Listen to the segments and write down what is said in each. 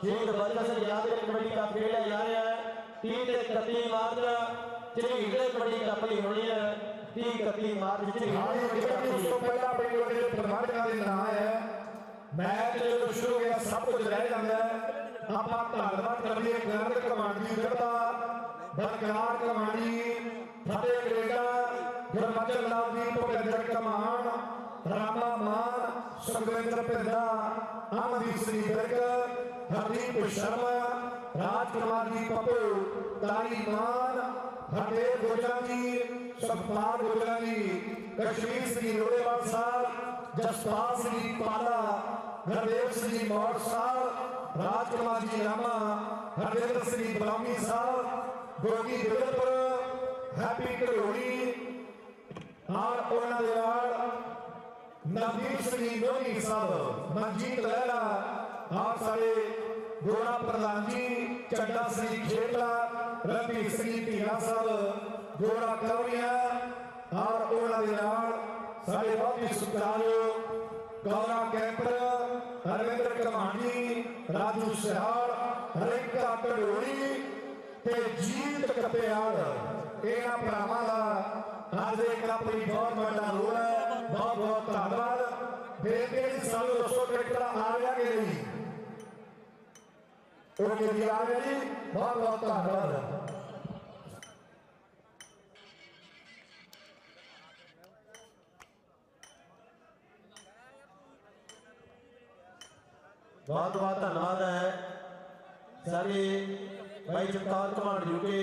ਸ਼ਹੀਦ ਬਾਜਾ ਸਿੰਘ ਯਾਦਗਾਰੀ ਕਬੱਡੀ ਕੱਪ ਖੇਡਿਆ ਜਾ ਰਿਹਾ ਹੈ। 30 ਤੇ 31 ਮਾਰਚ ਝਰੀੜੇ ਕਬੱਡੀ ਕੱਪ ਲਈ ਹੋਣੀ ਹੈ। 30 31 ਮਾਰਚ ਹਾਂ ਕਬੱਡੀ ਉਸ ਤੋਂ ਪਹਿਲਾਂ ਆਪਣੇ ਕੋਲ ਪ੍ਰਬੰਧਕਾਂ ਦੇ ਨਾਂ ਹੈ, ਮੈਚ ਜਦੋਂ ਸ਼ੁਰੂ ਹੋ ਗਿਆ, ਸਭ ਕੁਝ ਰਹਿ ਜਾਂਦਾ ਹੈ। ਆਪਾਂ ਧੰਨਵਾਦ ਕਰਦੇ ਹਾਂ ਗਰਦ ਕਮਾਂਡੀ ਕਰਦਾ ਬਰਕਰਾਰ ਕਮਾਂਡੀ ਫਤਿਹ ਕੈਨੇਡਾ ਗੁਰਮਚਲ ਨਵਦੀਪ ਭੁਪਿੰਦਰ ਕਮਾਨ, ਰਾਮਾ ਮਾਨ ਸੁਖਵਿੰਦਰ ਪਿੰਦਾ ਅਮਨਦੀਪ ਸਿੰਘ ਬਿਰਕ, ਹਰਦੀਪ ਸ਼ਰਮਾ ਰਾਜ ਕੁਮਾਰ ਜੀ ਪੱਪੂ, ਤਾਰੀ ਮਾਨ, ਹਰਦੇਵ ਗੁਰਜਾ ਜੀ, ਸੁਖਪਾਲ ਗੁਰਜਾ ਜੀ, ਕਸ਼ਮੀਰ ਸਿੰਘ ਲੋੜੇਵਾਲ ਸਾਹਿਬ, ਜਸਪਾਲ ਸਿੰਘ ਪਾਲਾ, ਹਰਦੇਵ ਸਿੰਘ ਮੌੜ ਸਾਹਿਬ ਰਾਜ ਕੁਮਾਰ ਜੀ ਰਾਮਾ ਹਰਦੇਵ ਸਿੰਘ ਬਲਾਮੀ ਸਾਹਿਬ ਗੋਗੀ ਬਿਲਪੁਰ ਹੈਪੀ ਘੜੋਣੀ ਔਰ ਉਹਨਾਂ ਦੇ ਨਾਲ ਨਵਦੀਪ ਸਿੰਘ ਲੋਹੀ ਸਾਹਿਬ ਮਨਜੀਤ ਲਹਿਰਾ ਆਪ ਸਾਡੇ ਗੋਰਾ ਪ੍ਰਧਾਨ ਜੀ ਚੱਡਾ ਸਿੰਘ ਖੇਤਲਾ ਰਵੀ ਸਿੰਘ ਢੀਲਾ ਸਾਹਿਬ ਗੋਰਾ ਕੌਰੀਆ ਔਰ ਉਹਨਾਂ ਦੇ ਨਾਲ ਸਾਡੇ ਬਹੁਤ ਹੀ ਸਤਿਕਾਰਯੋਗ ਗੌਰਾ ਕੈਂਪਰ ਹਰਵਿੰਦਰ ਕਮਾਂਡੀ ਰਾਜੂ ਸਿਹਾਲ ਹਰਿਕਾ ਢੋੜੀ ਤੇ ਜੀਤ ਕਪਿਆਲ। ਇਹਨਾਂ ਭਰਾਵਾਂ ਦਾ ਅੱਜ ਦੇ ਕੱਪ ਬਹੁਤ ਵੱਡਾ ਰੋਲ ਹੈ। ਬਹੁਤ ਬਹੁਤ ਧੰਨਵਾਦ। ਬੇਬੇ ਜੀ ਸਾਨੂੰ ਦੱਸੋ ਟਰੈਕਟਰ ਆ ਗਿਆ ਕਿ ਨਹੀਂ ਉਹ ਕਿ ਆ ਗਿਆ ਜੀ ਬਹੁਤ ਬਹੁਤ ਧੰਨਵਾਦ ਬਹੁਤ ਬਹੁਤ ਧੰਨਵਾਦ ਹੈ ਸਾਰੇ ਭਾਈ Jagtar command UK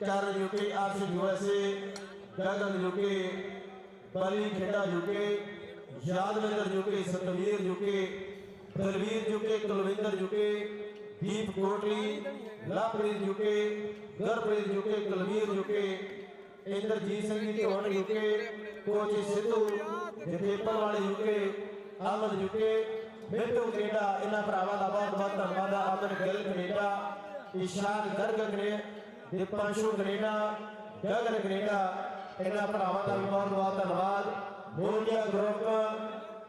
Charan UK Aarsh USA Gagan UK Bali Kheda UK Yadwinder UK Satveer UK Dalveer UK Kulwinder UK Deep Kotli Lovepreet UK Gurpreet UK Kulveer UK Inderjit Singh ji Dhon UK coach Sidhu Jathepal ਵਾਲੇ UK Ahmed UK Mintu Canada ਇਹਨਾਂ ਭਰਾਵਾਂ ਦਾ ਬਹੁਤ ਬਹੁਤ ਧੰਨਵਾਦ ਆ Aman Gill Canada Ishan Garg Canada Deepanshu Canada Gagan Canada ਇਹਨਾਂ ਭਰਾਵਾਂ ਦਾ ਵੀ ਬਹੁਤ ਬਹੁਤ ਧੰਨਵਾਦ ਮੋਰੀਆ ਗਰੁੱਪ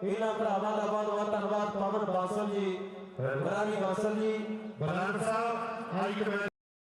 ਇਹਨਾਂ ਭਰਾਵਾਂ ਦਾ ਬਹੁਤ ਬਹੁਤ ਧੰਨਵਾਦ, ਪਵਨ ਬਾਸਲ ਜੀ ਬਰਾਨੀ ਬਾਸਲ ਜੀ ਬਰਾੜ ਸਾਹਿਬ, ਹਾਈ ਕਮਾਂਡ